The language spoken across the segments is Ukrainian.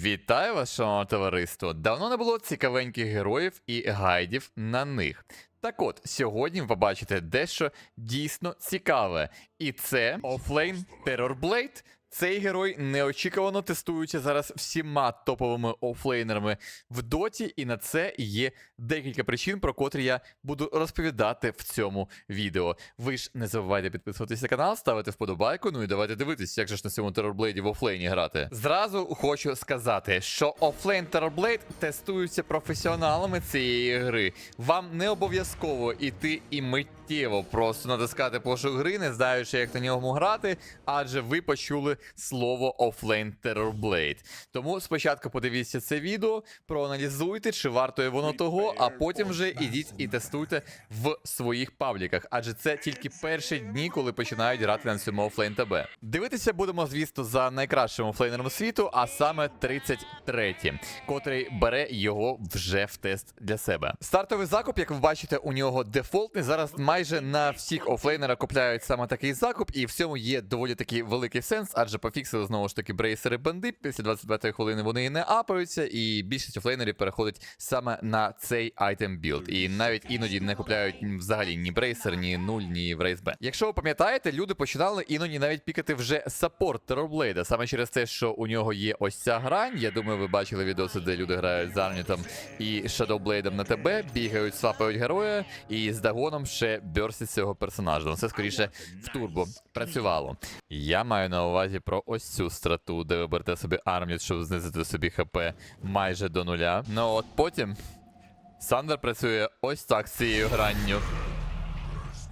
Вітаю вас, шановне товариство! Давно не було цікавеньких героїв і гайдів на них. Так от, сьогодні ви побачите дещо дійсно цікаве. І це офлейн Terrorblade. Цей герой неочікувано тестується зараз всіма топовими офлейнерами в доті, і на це є декілька причин, про котрі я буду розповідати в цьому відео. Ви ж не забувайте підписуватися на канал, ставити вподобайку, ну і давайте дивитися, як же ж на цьому Terrorblade в офлейні грати. Зразу хочу сказати, що офлейн Terrorblade тестується професіоналами цієї гри. Вам не обов'язково іти і миттєво просто натискати пошук гри, не знаючи, як на ньому грати, адже ви почули слово офлейн Terrorblade. Тому спочатку подивіться це відео, проаналізуйте, чи вартує воно того, а потім вже ідіть і тестуйте в своїх пабліках, адже це тільки перші дні, коли починають грати на цьому офлейн ТБ. Дивитися будемо, звісно, за найкращим офлейнером світу, а саме 33, котрий бере його вже в тест для себе. Стартовий закуп, як ви бачите, у нього дефолтний. Зараз майже на всіх офлейнерах купляють саме такий закуп, і в цьому є доволі таки великий сенс, адже пофіксили знову ж таки брейсери банди. Після 25-ї хвилини вони не апаються, і більшість офлейнерів переходить саме на цей айтем білд. І навіть іноді не купляють взагалі ні брейсер, ні нуль, ні брейс Б. Якщо ви пам'ятаєте, люди починали іноді навіть пікати вже саппорт Терорблейда, саме через те, що у нього є ось ця грань. Я думаю, ви бачили відоси, де люди грають з Арнітом і Шадоублейдом на ТБ, бігають, свапають героя, і з дагоном ще бьорсять цього персонажа. Це скоріше в турбо працювало. Я маю на увазі про ось цю страту, де ви берете собі арміт, щоб знизити собі ХП майже до нуля. Ну от потім Сандер працює ось так з цією гранню.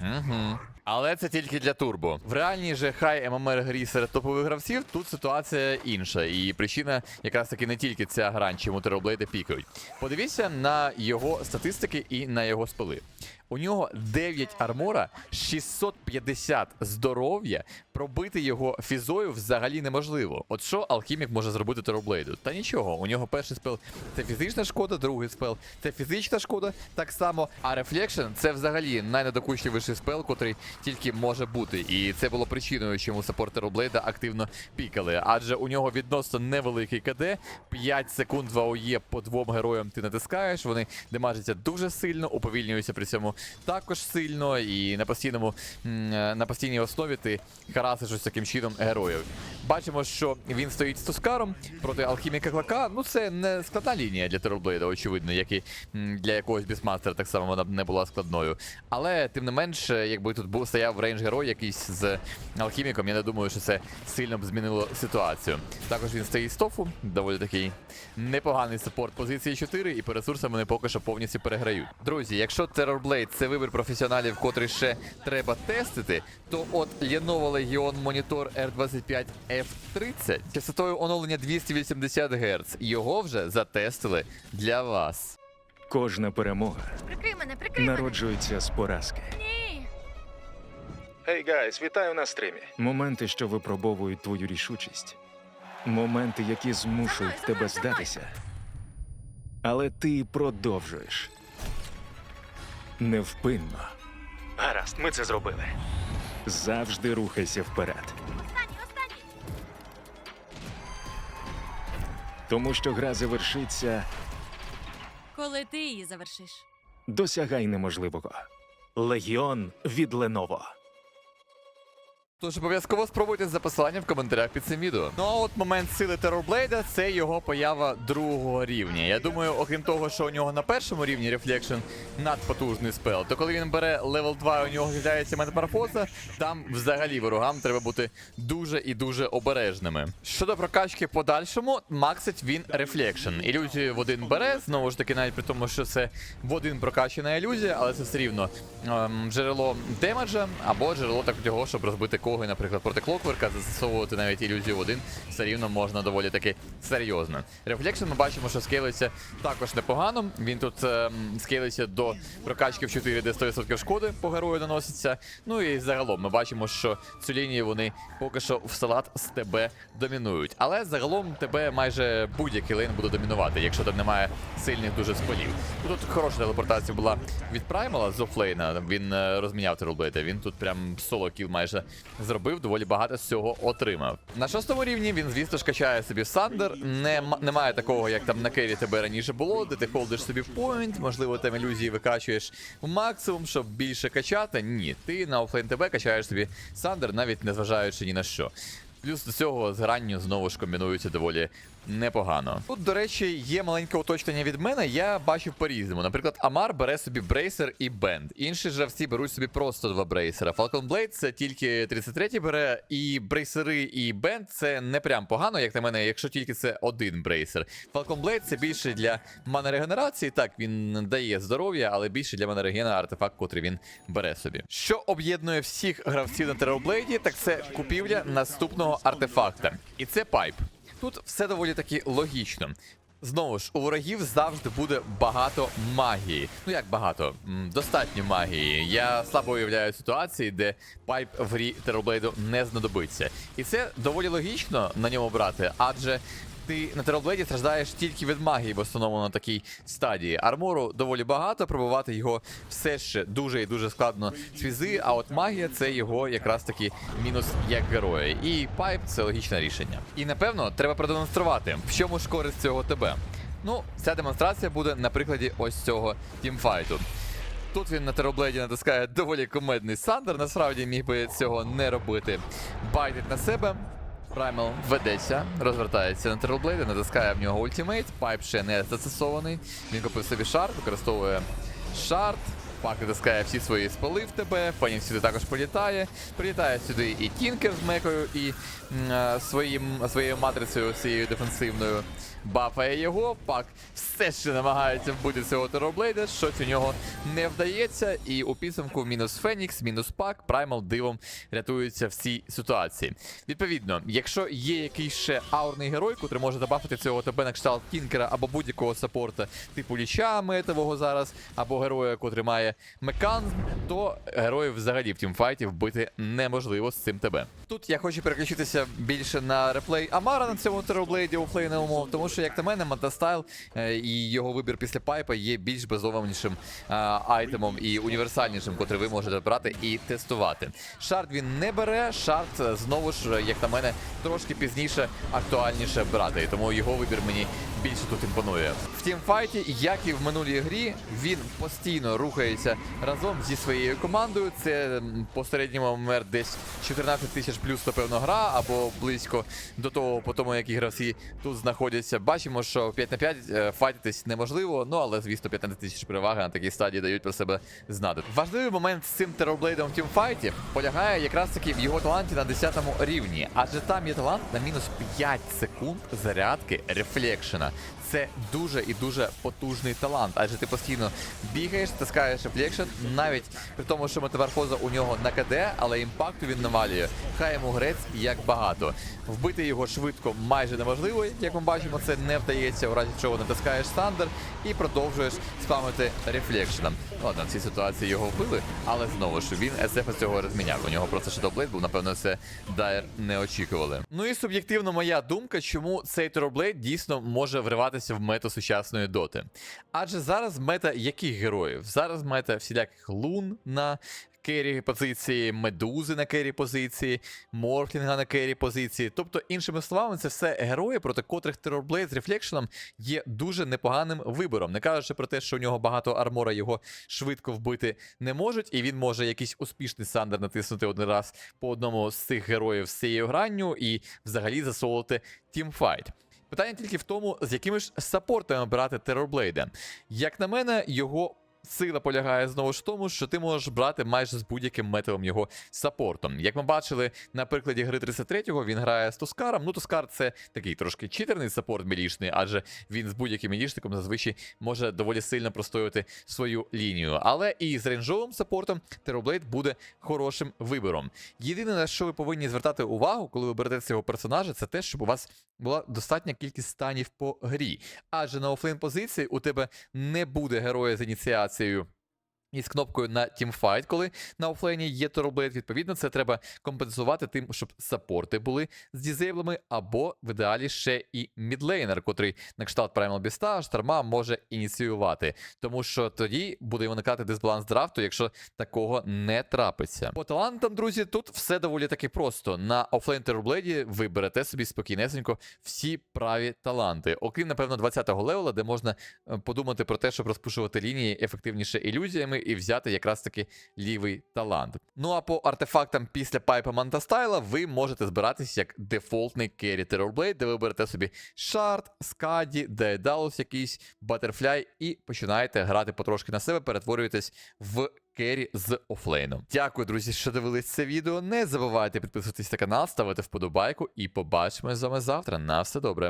Угу. Але це тільки для турбо. В реальній же хай ММР грі серед топових гравців тут ситуація інша. І причина якраз таки не тільки ця грань, чому тероблейди пікають. Подивіться на його статистики і на його спили. У нього 9 армора, 650 здоров'я. Пробити його фізою взагалі неможливо. От що алхімік може зробити тероблейду? Та нічого, у нього перший спел це фізична шкода, другий спел це фізична шкода, так само. А рефлекшн це взагалі найнедокучливіший спел, котрий тільки може бути. І це було причиною, чому саппорт Тероблейда активно пікали. Адже у нього відносно невеликий КД, 5 секунд 2 ОЄ по двом героям ти натискаєш. Вони демажаться дуже сильно, уповільнюються при цьому також сильно, і на постійному на постійній основі ти харасиш ось таким чином героїв. Бачимо, що він стоїть з Тускаром проти алхіміка Клака. Ну це не складна лінія для Тероблейда, очевидно, як і для якогось бісмастера так само вона б не була складною. Але тим не менш, е, якби тут був стояв рейндж герой якийсь з алхіміком, я не думаю, що це сильно б змінило ситуацію. Також він стоїть з тофу, доволі такий непоганий саппорт позиції 4, і по ресурсам вони поки що повністю переграють. Друзі, якщо Terrorblade це вибір професіоналів, котрий ще треба тестити, то от Lenovo Legion Monitor R25 F30 частотою оновлення 280 Гц. Його вже затестили для вас. Кожна перемога Прикрий мене, прикрий мене. народжується з поразки. Ні. Гей, гайс, вітаю на стрімі. Моменти, що випробовують твою рішучість. Моменти, які змушують За мною, тебе за мною, здатися. Але ти продовжуєш. Невпинно. Гаразд, ми це зробили. Завжди рухайся вперед. Останній, останній. Тому що гра завершиться, Коли ти її завершиш. досягай неможливого. Легіон від Леново. Тож обов'язково спробуйте за посиланням в коментарях під цим відео. Ну а от момент сили Терорблейда це його поява другого рівня. Я думаю, окрім того, що у нього на першому рівні рефлекшн надпотужний спел, то коли він бере левел 2 і у нього з'являється метаморфоза, там взагалі ворогам треба бути дуже і дуже обережними. Щодо прокачки подальшому, максить він рефлекшн. Ілюзію в один бере, знову ж таки, навіть при тому, що це в один прокачана ілюзія, але це все рівно ем, джерело демеджа або джерело так того, щоб розбити когось, наприклад, проти клокверка, застосовувати навіть ілюзію в один, все рівно можна доволі таки серйозно. Рефлекшн ми бачимо, що скейлиться також непогано. Він тут ем, скейлиться до прокачки в 4, де 100% шкоди по герою наноситься. Ну і загалом ми бачимо, що цю лінію вони поки що в салат з ТБ домінують. Але загалом ТБ майже будь-який лейн буде домінувати, якщо там немає сильних дуже спалів. Тут хороша телепортація була від Праймала з офлейна. Він е, розміняв Терублейта. Він тут прям соло кіл майже зробив доволі багато з цього отримав. На шостому рівні він, звісно ж, качає собі Сандер. Не, немає такого, як там на кері тебе раніше було, де ти холдиш собі поінт, можливо, там ілюзії викачуєш в максимум, щоб більше качати. Ні, ти на офлейн ТБ качаєш собі Сандер, навіть не зважаючи ні на що. Плюс до цього з гранню знову ж комбінуються доволі непогано. Тут, до речі, є маленьке уточнення від мене. Я бачив по-різному. Наприклад, Амар бере собі брейсер і бенд. Інші ж всі беруть собі просто два брейсера. Falcon Blade це тільки 33 бере, і брейсери і бенд це не прям погано, як на мене, якщо тільки це один брейсер. Falcon Blade це більше для манерегенерації. Так, він дає здоров'я, але більше для манерегена артефакт, котрий він бере собі. Що об'єднує всіх гравців на Терорблейді, так це купівля наступного артефакта. І це пайп. Тут все доволі таки логічно. Знову ж, у ворогів завжди буде багато магії. Ну як багато? Достатньо магії. Я слабо уявляю ситуації, де пайп в грі не знадобиться. І це доволі логічно на ньому брати, адже ти на Терорблейді страждаєш тільки від магії в основному на такій стадії. Армору доволі багато, пробувати його все ще дуже і дуже складно з фізи, а от магія це його якраз таки мінус як героя. І пайп це логічне рішення. І напевно треба продемонструвати, в чому ж користь цього тебе. Ну, ця демонстрація буде на прикладі ось цього тімфайту. Тут він на теробледі натискає доволі комедний Сандер. Насправді міг би цього не робити. Байтить на себе. Праймал ведеться, розвертається на тероблейди, натискає в нього ультимейт. Пайп ще не застосований. Він купив собі шарт, використовує шарт. Пак натискає всі свої спали в тебе, Фенікс сюди також прилітає. Прилітає сюди і Тінкер з мекою, і м, е, своїм, своєю матрицею цією дефенсивною. Бафає його, пак все ще намагається вбити цього тероблейда, щось у нього не вдається. І у підсумку мінус Фенікс, мінус пак, Праймал дивом рятується в цій ситуації. Відповідно, якщо є якийсь ще аурний герой, котрий може забафити цього тебе на кшталт Тінкера або будь-якого саппорта, типу ліча метового зараз, або героя, котрий має механізм, то героїв взагалі в тімфайті вбити неможливо з цим тебе. Тут я хочу переключитися більше на реплей Амара на цьому тероблейді у офлейновому, тому що, як на мене, Матастайл е, і його вибір після пайпа є більш базованішим е, айтемом і універсальнішим, котрий ви можете брати і тестувати. Шарт він не бере, шарт е, знову ж, як на мене, трошки пізніше актуальніше брати. Тому його вибір мені більше тут імпонує. В тімфайті, як і в минулій грі, він постійно рухається разом зі своєю командою. Це м, по середньому МР десь 14 тисяч плюс, напевно, гра, або близько до того, по тому, які гравці тут знаходяться. Бачимо, що 5 на 5 е, файтитись неможливо, ну але звісно, 15 тисяч переваги на такій стадії дають про себе знати. Важливий момент з цим тероблейдом в тімфайті полягає якраз таки в його таланті на 10 рівні, адже там є талант на мінус 5 секунд зарядки рефлекшена. Це дуже і дуже потужний талант, адже ти постійно бігаєш, таскаєш рефлекшн, навіть при тому, що метаморфоза у нього на КД, але імпакту він навалює. Хай йому грець як багато. Вбити його швидко майже неможливо, як ми бачимо, це не вдається, у разі чого натискаєш стандер і продовжуєш спамити рефлекшеном. Ладно, в цій ситуації його вбили, але знову ж він СФ цього розміняв. У нього просто Shadowblade був, напевно, це Дайр не очікували. Ну і суб'єктивно моя думка, чому цей Терорблейд дійсно може вриватися в мету сучасної доти. Адже зараз мета яких героїв? Зараз мета всіляких лун на керрі позиції, медузи на керрі позиції, морфлінга на керрі позиції. Тобто, іншими словами, це все герої, проти котрих Terrorblade з рефлекшеном є дуже непоганим вибором. Не кажучи про те, що у нього багато армора його швидко вбити не можуть, і він може якийсь успішний сандер натиснути один раз по одному з цих героїв з цією гранню і взагалі засолити тімфайт. Питання тільки в тому, з якими ж саппортами брати Терорблейда. Як на мене, його сила полягає знову ж в тому, що ти можеш брати майже з будь-яким методом його саппортом. Як ми бачили на прикладі гри 33-го, він грає з Тускаром. Ну, Тускар це такий трошки читерний саппорт мілішний, адже він з будь-яким мілішником зазвичай може доволі сильно простоювати свою лінію. Але і з рейнджовим саппортом Терорблейд буде хорошим вибором. Єдине, на що ви повинні звертати увагу, коли ви берете цього персонажа, це те, щоб у вас була достатня кількість станів по грі. Адже на офлейн позиції у тебе не буде героя з to із кнопкою на Teamfight, коли на офлейні є Terrorblade, відповідно, це треба компенсувати тим, щоб саппорти були з дізейблами, або в ідеалі ще і мідлейнер, котрий на кшталт Primal Beast шторма може ініціювати. Тому що тоді буде виникати дисбаланс драфту, якщо такого не трапиться. По талантам, друзі, тут все доволі таки просто. На офлейн Terrorblade ви берете собі спокійнесенько всі праві таланти, окрім, напевно, 20-го левела, де можна е, подумати про те, щоб розпушувати лінії ефективніше ілюзіями і взяти якраз таки лівий талант. Ну а по артефактам після пайпа Мантастайла ви можете збиратись як дефолтний керрі Terrorblade, де ви берете собі шард, скаді, Daedalus якийсь, Батерфляй і починаєте грати потрошки на себе, перетворюєтесь в керрі з офлейном. Дякую, друзі, що дивились це відео. Не забувайте підписуватись на канал, ставити вподобайку і побачимось з вами завтра. На все добре.